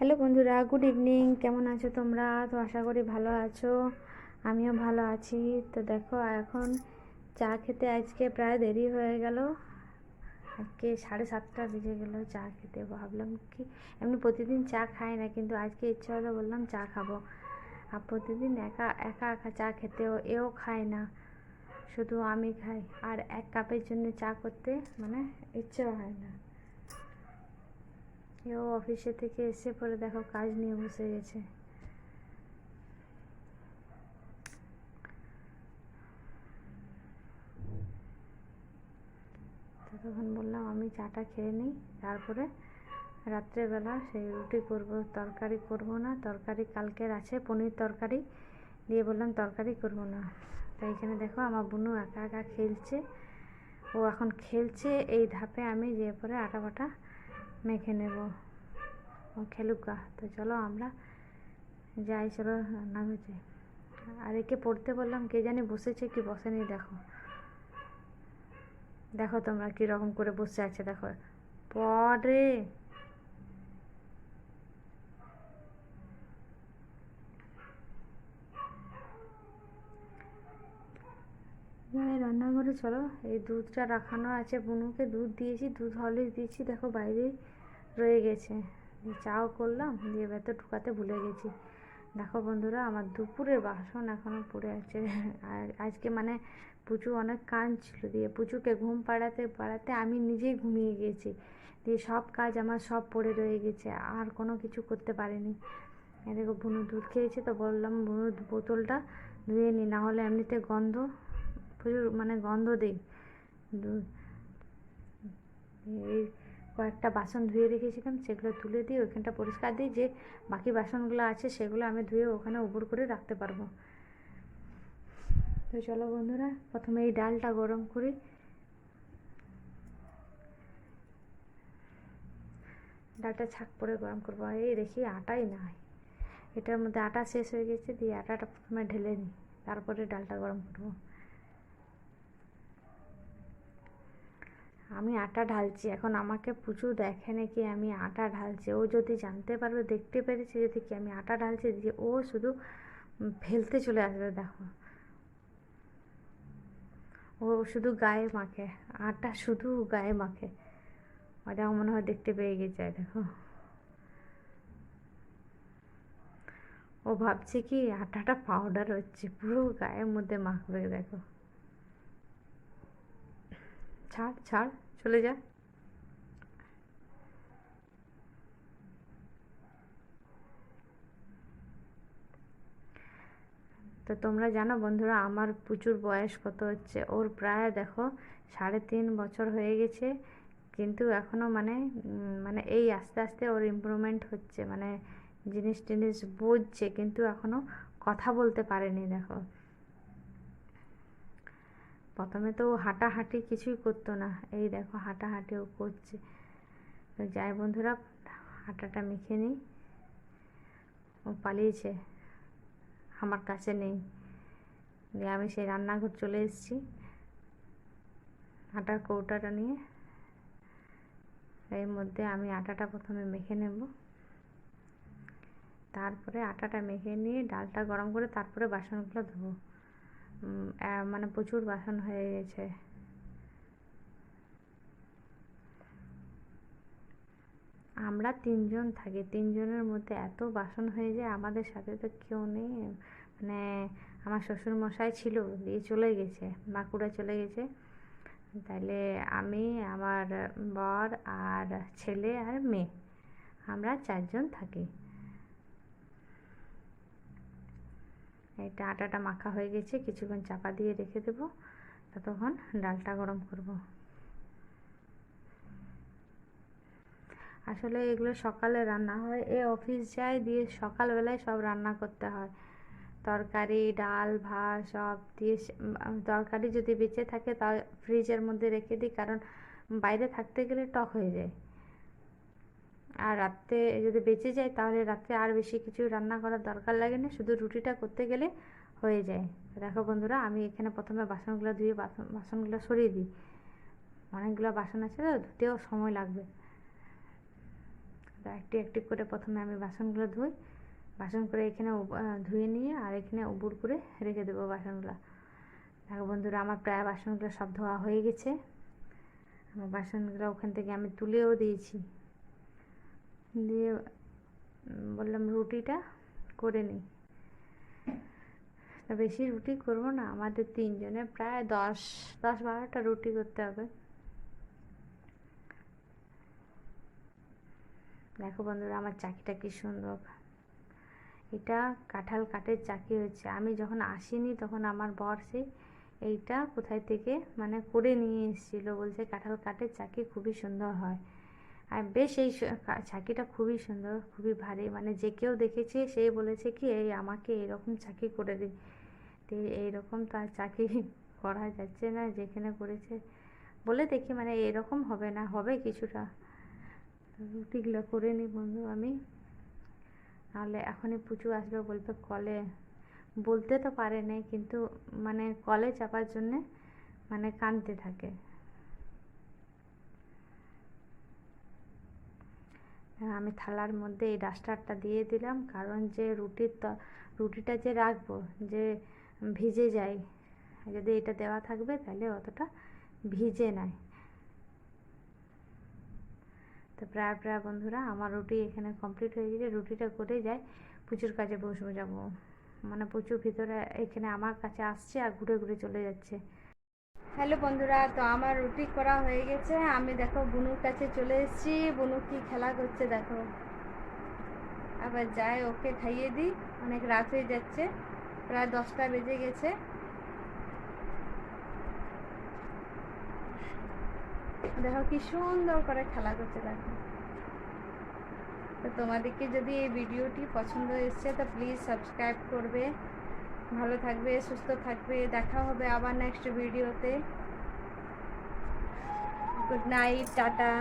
Hello বন্ধুরা, good evening. কেমন আছো তোমরা? তো আশা করি ভালো আছো। আমিও ভালো আছি। তো দেখো, এখন চা খেতে আজকে প্রায় দেরি হয়ে গেল। আজকে সাড়ে সাতটা বেজে গেল চা খেতে। ভাবলাম কি, এমনি প্রতিদিন চা খাই না, কিন্তু আজকে ইচ্ছা হলো বললাম চা খাব। আর প্রতিদিন একা একা একা চা খেতেও এও খায় না। শুধু আমি খাই। আর এক কাপের জন্য চা করতে মানে ইচ্ছেও হয় না। এও অফিসে থেকে এসে পরে দেখো কাজ নিয়ে বসে গেছে। তখন বললাম, আমি চাটা খেয়ে নিই, তারপরে রাত্রেবেলা সেই রুটি করব, তরকারি করব না, তরকারি কালকের আছে, পনির তরকারি। দিয়ে বললাম, তরকারি করব না। তাই এখানে দেখো আমার বুনু একা একা খেলছে। ও এখন খেলছে, এই ধাপে আমি যে পরে আটা বাটা মেখে নেব। ও খেলুকা তো চলো আমরা যাই, চলো রান্নাঘর যাই আর একে পড়তে বললাম, কে জানি বসেছে কি বসেনি, দেখো। দেখো তোমরা কীরকম করে বসে আছে, দেখো। পরে রান্নাঘরে চলো, এই দুধটা রাখানো আছে বুনুকে, দুধ দিয়েছি, দুধ হরলিক্স দিয়েছি, দেখো বাইরেই রয়ে গেছে। চাও করলাম, দিয়ে ভেতর ঢুকাতে ভুলে গেছি। দেখো বন্ধুরা, আমার দুপুরের বাসন এখনও পড়ে আছে। আর আজকে মানে পুচু অনেক কান ছিল দিয়ে পুচুকে ঘুম পাড়াতে পাড়াতে আমি নিজেই ঘুমিয়ে গিয়েছি দিয়ে সব কাজ আমার সব পড়ে রয়ে গেছে, আর কোনো কিছু করতে পারিনি। দেখো, বুনু দুধ খেয়েছে, তো বললাম বুনুর বোতলটা ধুয়ে নি, না হলে এমনিতে গন্ধ প্রচুর মানে গন্ধ দিই। এই কয়েকটা বাসন ধুয়ে রেখেছিলাম, সেগুলো তুলে দিয়ে ওইখানটা পরিষ্কার দিই, যে বাকি বাসনগুলো আছে সেগুলো আমি ধুয়ে ওখানে উপর করে রাখতে পারব। তো চলো বন্ধুরা, প্রথমে এই ডালটা গরম করি। ডালটা ছাক করে গরম করব। এই দেখি আটাই নাই। এটার মধ্যে আটা শেষ হয়ে গেছে, দিয়ে আটাটা প্রথমে ঢেলে নিই, তারপরে ডালটা গরম করব। আমি আটা ঢালছি, এখন আমাকে প্রচুর দেখে নাকি আমি আটা ঢালছি? ও যদি জানতে পারবে, দেখতে পেরেছে যদি কি আমি আটা ঢালছি যে ও শুধু ফেলতে চলে আসবে, দেখো। ও শুধু গায়ে মাখে, আটা শুধু গায়ে মাখে। ওটা মনে হয় দেখতে পেয়ে গেছে, দেখো। ও ভাবছে কি আটাটা পাউডার হচ্ছে, পুরো গায়ের মধ্যে মাখবে, দেখো। ছাড় ছাড়, চলে যা। তো তোমরা জানো বন্ধুরা, আমার প্রচুর বয়স, কত হচ্ছে? ওর প্রায় দেখো সাড়ে তিন বছর হয়ে গেছে, কিন্তু এখনও মানে মানে এই আস্তে আস্তে ওর ইমপ্রুভমেন্ট হচ্ছে মানে জিনিস টিনিস বুঝছে, কিন্তু এখনও কথা বলতে পারেনি, দেখো। প্রথমে তো হাঁটাহাঁটি কিছুই করতো না। এই দেখো হাঁটাহাঁটিও করছে। তো যাই বন্ধুরা, হাঁটাটা মেখে নিই। ও পালিয়েছে, আমার কাছে নেই। দিয়ে আমি সেই রান্নাঘর চলে এসেছি। আটার কৌটাটা নিয়ে এর মধ্যে আমি আটাটা প্রথমে মেখে নেব। তারপরে আটাটা মেখে নিয়ে ডালটা গরম করে তারপরে বাসনগুলো ধোবো। মানে প্রচুর বাসন হয়ে গেছে। আমরা তিনজন থাকি, তিনজনের মধ্যে এত বাসন হয়ে যায়, আমাদের সাথে তো কেউ নেই। মানে আমার শ্বশুর মশাই ছিল, দিয়ে চলে গেছে, বাঁকুড়া চলে গেছে। তাহলে আমি, আমার বর আর ছেলে আর মেয়ে, আমরা চারজন থাকি। এটা আটাটা মাখা হয়ে গেছে, কিছুক্ষণ চাপা দিয়ে রেখে দেবো। ততক্ষণ ডালটা গরম করব। আসলে এগুলো সকালে রান্না হয়। এ অফিস যায়, দিয়ে সকালবেলায় সব রান্না করতে হয়। তরকারি, ডাল, ভাত সব দিয়ে তরকারি যদি বেঁচে থাকে তা ফ্রিজের মধ্যে রেখে দিই, কারণ বাইরে থাকতে গেলে টক হয়ে যায়। আর রাত্রে যদি বেঁচে যায়, তাহলে রাত্রে আর বেশি কিছু রান্না করার দরকার লাগে না। শুধু রুটিটা করতে গেলে হয়ে যায়। দেখো বন্ধুরা, আমি এখানে প্রথমে বাসনগুলো ধুয়ে বাসন, বাসনগুলো সরিয়ে দিই। অনেকগুলো বাসন আছে তো, ধুতেও সময় লাগবে। একটি একটু করে প্রথমে আমি বাসনগুলো ধুই। বাসন করে এখানে ধুয়ে নিয়ে আর এখানে উবুর করে রেখে দেবো বাসনগুলো। দেখো বন্ধুরা, আমার প্রায় বাসনগুলো সব ধোয়া হয়ে গেছে। আমার বাসনগুলো ওখান থেকে আমি তুলেও দিয়েছি। দিয়ে বললাম রুটিটা করে নিই। বেশি রুটি করব না, আমাদের তিনজনে প্রায় দশ দশ বারোটা রুটি করতে হবে। দেখো বন্ধুরা, আমার চাকিটা কি সুন্দর। এটা কাঁঠাল কাঠের চাকি হচ্ছে আমি যখন আসিনি তখন আমার বর সেই এইটা কোথায় থেকে মানে করে নিয়ে এসেছিল। বলছে কাঁঠাল কাঠের চাকি খুবই সুন্দর হয়। আর বেশ এই চাকিটা খুবই সুন্দর, খুবই ভারী। মানে যে কেউ দেখেছে, সে বলেছে কি, এই আমাকে এরকম চাকি করে দিন তো এইরকম তার চাকি করা যাচ্ছে না, যেখানে করেছে। বলে দেখি মানে এরকম হবে না, হবে কিছুটা। রুটিগুলো করে নিই বন্ধু আমি। নাহলে এখনই পুচু আসবে, বলবে কলে। বলতে তো পারে না কিন্তু মানে কলে চাপার জন্যে মানে কাঁদতে থাকে হ্যাঁ, আমি থালার মধ্যে এই ডাস্টারটা দিয়ে দিলাম। কারণ যে রুটির রুটিটা যে রাখব, যে ভিজে যায়, যদি এটা দেওয়া থাকবে তাহলে অতটা ভিজে নাই। তো প্রায় প্রায় বন্ধুরা, আমার রুটি এখানে কমপ্লিট হয়ে গেছে। রুটিটা করে যায়, প্রচুর কাজে বসবো যাব। মানে প্রচুর ভিতরে এখানে আমার কাছে আসছে আর ঘুরে ঘুরে চলে যাচ্ছে। হ্যালো বন্ধুরা, তো আমার রুটি করা হয়ে গেছে। আমি দেখো বুনুর কাছে চলে এসেছি। বুনু কি খেলা করছে দেখো। আবার যাই, ওকে খাইয়ে দিই। অনেক রাত হয়ে যাচ্ছে। প্রায় দশটা বেজে গেছে। দেখো কি সুন্দর করে খেলা করছে দেখো। তো তোমাদেরকে যদি এই ভিডিওটি পছন্দ এসছে তো প্লিজ সাবস্ক্রাইব করবে। ভালো থাকবে সুস্থ থাকবে। দেখা হবে আবার নেক্সট ভিডিওতে গুড নাইট টাটা।